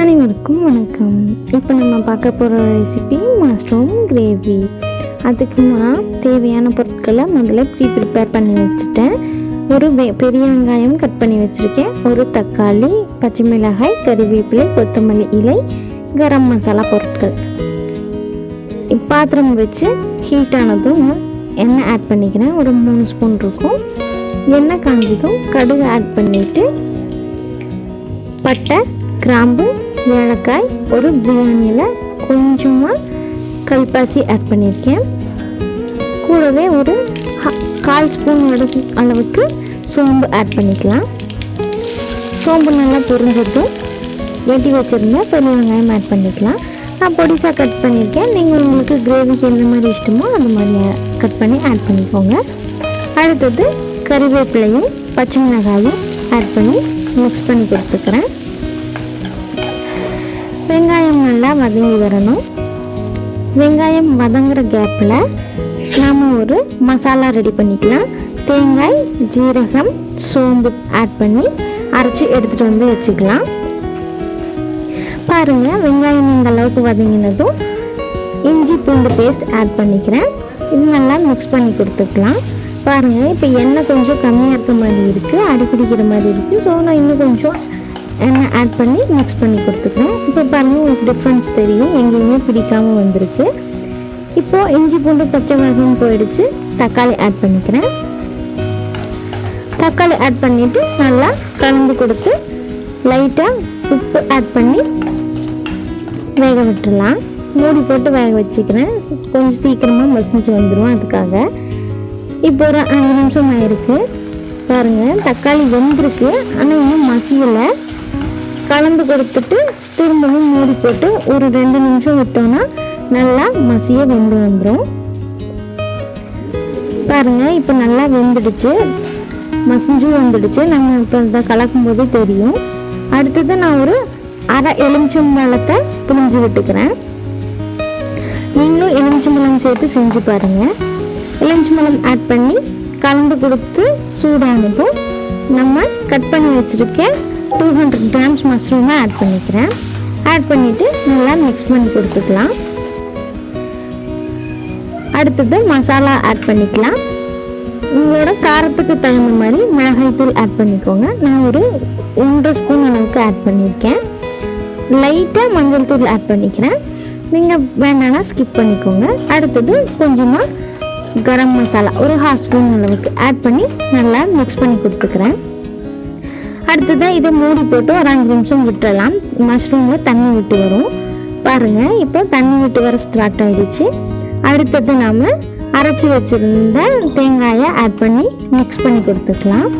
அனைவருக்கும் வணக்கம். இப்போ நம்ம பார்க்க போகிற ரெசிபி மஷ்ரூம் கிரேவி அதுக்கு நான் தேவையான பொருட்களை முதல்ல ப்ரீ ப்ரிப்பேர் பண்ணி வச்சுட்டேன். ஒரு வெ பெரிய வெங்காயம் கட் பண்ணி வச்சுருக்கேன். ஒரு தக்காளி பச்சை மிளகாய் கறிவேப்பிலை கொத்தமல்லி இலை கரம் மசாலா பொருட்கள். பாத்திரம் வச்சு ஹீட் ஆனதும் எண்ணெய் ஆட் பண்ணிக்கிறேன். ஒரு மூணு ஸ்பூன் இருக்கும். எண்ணெய் காஞ்சதும் கடுகு ஆட் பண்ணிவிட்டு பட்டை கிராம்பு ஏலக்காய் ஒரு பிரியாணியில் கொஞ்சமாக கல்பாசி ஆட் பண்ணியிருக்கேன் கூடவே ஒரு கால் ஸ்பூன் அளவு- அளவுக்கு சோம்பு ஆட் பண்ணிக்கலாம். சோம்பு நல்லா பொரிஞ்சதும் வெட்டி வச்சுருந்தா பெரிய வெங்காயம் ஆட் பண்ணிக்கலாம். நான் பொடிசாக கட் பண்ணியிருக்கேன் நீங்கள் உங்களுக்கு கிரேவிக்கு எந்த மாதிரி இஷ்டமோ அந்த மாதிரி கட் பண்ணி ஆட் பண்ணிக்கோங்க. அடுத்தது கறிவேப்பிலையும் பச்சை மிளகாயும் ஆட் பண்ணி மிக்ஸ் பண்ணி கொடுத்துக்கிறேன். வெங்காயம் நல்லா வதங்கி வரணும். வெங்காயம் வதங்குற கேப்பில் நாம் ஒரு மசாலா ரெடி பண்ணிக்கலாம். தேங்காய் ஜீரகம் சோம்பு ஆட் பண்ணி அரைச்சி எடுத்துகிட்டு வந்து வச்சுக்கலாம். பாருங்கள் வெங்காயம் இந்த அளவுக்கு வதங்கினதும் இஞ்சி பூண்டு பேஸ்ட் ஆட் பண்ணிக்கிறேன். இது நல்லா மிக்ஸ் பண்ணி கொடுத்துக்கலாம். பாருங்கள் இப்போ எண்ணெய் கொஞ்சம் கம்மியாக இருக்க மாதிரி இருக்குது அடிப்பிடிக்கிற மாதிரி இருக்குது ஸோ நான் இன்னும் கொஞ்சம் எண்ணெய் ஆட் பண்ணி மிக்ஸ் பண்ணி கொடுத்துக்கிறேன் இப்போ பாருங்கள் உங்களுக்கு டிஃப்ரென்ஸ் தெரியும். எங்கேயுமே பிடிக்காமல் வந்திருக்கு. இப்போது இஞ்சி பூண்டு பச்சை மிளகாயும் போயிடுச்சு. தக்காளி ஆட் பண்ணிக்கிறேன். தக்காளி ஆட் பண்ணிவிட்டு நல்லா கலந்து கொடுத்து லைட்டாக உப்பு ஆட் பண்ணி வேக விட்டுடலாம். மூடி போட்டு வேக வச்சுக்கிறேன். கொஞ்சம் சீக்கிரமாக மசிஞ்சு வந்துடும் அதுக்காக. இப்போ ஒரு அஞ்சு நிமிஷம் ஆயிருக்கு. பாருங்கள் தக்காளி வெந்திருக்கு. ஆனால் இன்னும் மசியலை. கலந்து கொடுத்துட்டு திரும்பவும் மூடி போட்டு ஒரு ரெண்டு நிமிஷம் விட்டோம்னா நல்லா மசிய வெந்து வந்துடும் பாருங்க இப்போ நல்லா வெந்துடுச்சு. மசிஞ்சும் வந்துடுச்சு. நம்ம இப்போ இதை கலக்கும் போதே தெரியும். அடுத்தது நான் ஒரு அரை எலுமிச்சம்பழத்தை புளிஞ்சு விட்டுக்கிறேன். நீங்களும் எலுமிச்சம்பழம் சேர்த்து செஞ்சு பாருங்கள் எலுமிச்சம்பழம் ஆட் பண்ணி கலந்து கொடுத்து சூடானதும் நம்ம கட் பண்ணி வச்சுருக்கேன் டூ ஹண்ட்ரட் கிராம்ஸ் மஷ்ரூமை ஆட் பண்ணிக்கிறேன். ஆட் பண்ணிவிட்டு நல்லா மிக்ஸ் பண்ணி கொடுத்துக்கலாம். அடுத்தது மசாலா ஆட் பண்ணிக்கலாம். உங்களோட காரத்துக்கு தகுந்த மாதிரி மிளகாய்த்தூள் ஆட் பண்ணிக்கோங்க. நான் ஒரு ஒன்றரை ஸ்பூன் அளவுக்கு ஆட் பண்ணியிருக்கேன். லைட்டாக மஞ்சள் தூள் ஆட் பண்ணிக்கிறேன். நீங்கள் வேணாம்னா ஸ்கிப் பண்ணிக்கோங்க. அடுத்தது கொஞ்சமாக கரம் மசாலா ஒரு ஹாஃப் ஸ்பூன் அளவுக்கு ஆட் பண்ணி நல்லா மிக்ஸ் பண்ணி கொடுத்துக்கிறேன். அடுத்ததாக இதை மூடி போட்டு ஒரு அஞ்சு நிமிஷம் விட்டுறலாம். மஷ்ரூமில் தண்ணி விட்டு வரும். பாருங்கள் இப்போ தண்ணி விட்டு வர ஸ்டார்ட் ஆகிடுச்சு அடுத்தது நாம் அரைச்சி வச்சுருந்த தேங்காயை ஆட் பண்ணி மிக்ஸ் பண்ணி கொடுத்துக்கலாம்.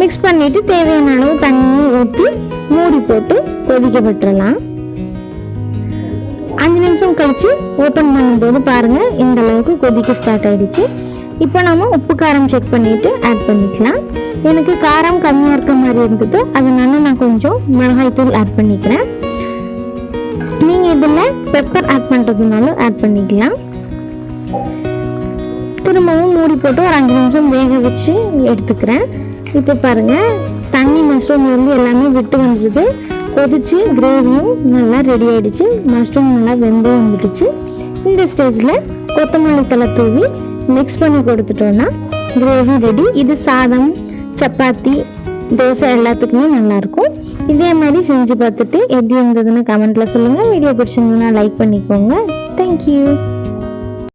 மிக்ஸ் பண்ணிவிட்டு தேவையான அளவு தண்ணி ஊற்றி மூடி போட்டு கொதிக்க விட்டுறலாம். அஞ்சு நிமிஷம் கழித்து ஓப்பன் பண்ணும்போது பாருங்கள் இந்த அளவுக்கு கொதிக்க ஸ்டார்ட் ஆகிடுச்சு இப்போ நம்ம உப்பு காரம் செக் பண்ணிவிட்டு ஆட் பண்ணிக்கலாம். எனக்கு காரம் கம்மியாக இருக்க மாதிரி இருந்தது அதனால நான் கொஞ்சம் மிளகாய் தூள் ஆட் பண்ணிக்கிறேன். நீங்கள் இதில் பெப்பர் ஆட் பண்ணுறதுனாலும் ஆட் பண்ணிக்கலாம். திரும்பவும் மூடி போட்டு ஒரு அஞ்சு நிமிஷம் வேக வச்சு எடுத்துக்கிறேன். இப்போ பாருங்கள் தண்ணி மஷ்ரூம் வந்து எல்லாமே விட்டு வந்துடுது கொதிச்சு கிரேவியும் நல்லா ரெடி ஆகிடுச்சு மஷ்ரூம் நல்லா வெந்து வந்துடுச்சு. இந்த ஸ்டேஜில் கொத்தமல்லி தலை தூவி மிக்ஸ் பண்ணி கொடுத்துட்டோன்னா கிரேவி ரெடி இது சாதம் சப்பாத்தி தோசை எல்லாத்துக்குமே நல்லாயிருக்கும். இதே மாதிரி செஞ்சு பார்த்துட்டு எப்படி இருந்ததுன்னு கமெண்ட்டில் சொல்லுங்கள் வீடியோ பிடிச்சிருந்ததுன்னா லைக் பண்ணிக்கோங்க. தேங்க்யூ